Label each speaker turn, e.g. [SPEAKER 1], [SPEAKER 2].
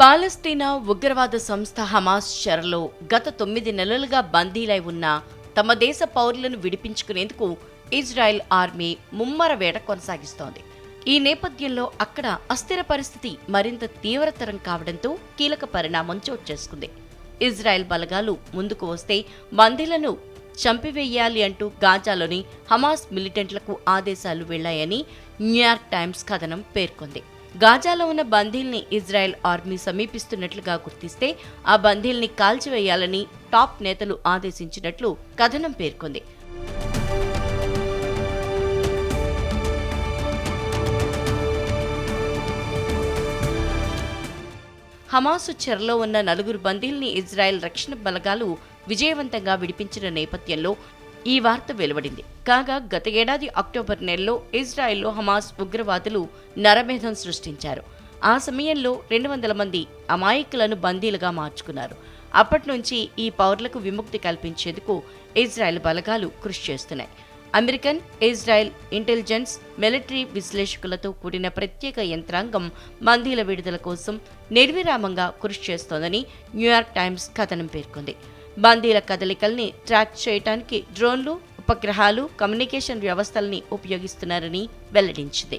[SPEAKER 1] పాలస్తీనా ఉగ్రవాద సంస్థ హమాస్ చెరలో గత తొమ్మిది నెలలుగా బందీలై ఉన్న తమ దేశ పౌరులను విడిపించుకునేందుకు ఇజ్రాయెల్ ఆర్మీ ముమ్మర వేట కొనసాగిస్తోంది. ఈ నేపథ్యంలో అక్కడ అస్థిర పరిస్థితి మరింత తీవ్రతరం కావడంతో కీలక పరిణామం చోటు చేసుకుంది. ఇజ్రాయెల్ బలగాలు ముందుకు వస్తే బందీలను చంపివేయాలి అంటూ గాజాలోని హమాస్ మిలిటెంట్లకు ఆదేశాలు వెళ్ళాయని న్యూయార్క్ టైమ్స్ కథనం పేర్కొంది. గాజాలో ఉన్న బందీల్ని ఇజ్రాయెల్ ఆర్మీ సమీపిస్తున్నట్లుగా గుర్తిస్తే ఆ బందీల్ని కాల్చివేయాలని టాప్ నేతలు ఆదేశించినట్లు కథనం పేర్కొంది. హమాసు చెరలో ఉన్న నలుగురు బందీల్ని ఇజ్రాయెల్ రక్షణ బలగాలు విజయవంతంగా విడిపించిన నేపథ్యంలో ఈ వార్త వెలువడింది. కాగా గత ఏడాది అక్టోబర్ నెలలో ఇజ్రాయెల్లో హమాస్ ఉగ్రవాదులు నరమేధం సృష్టించారు. ఆ సమయంలో రెండు వందల మంది అమాయకులను బందీలుగా మార్చుకున్నారు. అప్పటి నుంచి ఈ పౌరులకు విముక్తి కల్పించేందుకు ఇజ్రాయెల్ బలగాలు కృషి చేస్తున్నాయి. అమెరికన్ ఇజ్రాయెల్ ఇంటెలిజెన్స్ మిలిటరీ విశ్లేషకులతో కూడిన ప్రత్యేక యంత్రాంగం బందీల విడుదల కోసం నిర్విరామంగా కృషి చేస్తోందని న్యూయార్క్ టైమ్స్ కథనం పేర్కొంది. బందీల కదలికల్ని ట్రాక్ చేయడానికి డ్రోన్లు ఉపగ్రహాలు కమ్యూనికేషన్ వ్యవస్థల్ని ఉపయోగిస్తున్నారని వెల్లడించింది.